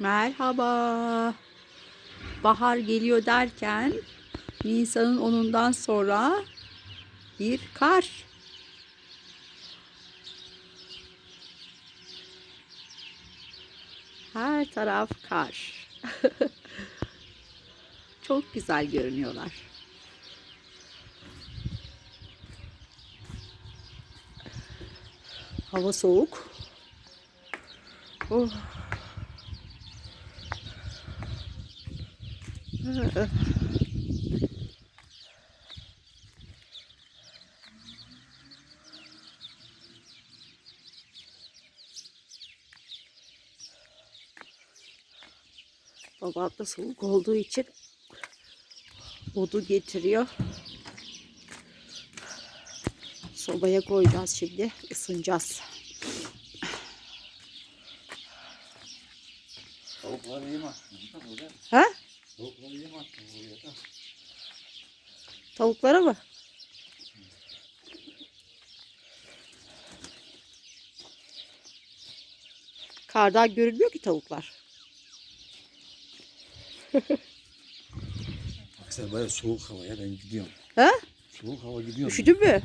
Merhaba. Bahar geliyor derken Nisan'ın 10'undan sonra bir kar. Her taraf kar. Çok güzel görünüyorlar. Hava soğuk. Oh. Babam da soğuk olduğu için odu getiriyor. Sobaya koyacağız şimdi. ısınacağız. Attım da burada. Ha? Tavukları yem attım buraya da. Tavuklara mı? Kardan görünmüyor ki tavuklar. Bak sen baya soğuk hava ya ben gidiyorum. Ha? Soğuk hava gidiyorum. Üşüdün mü?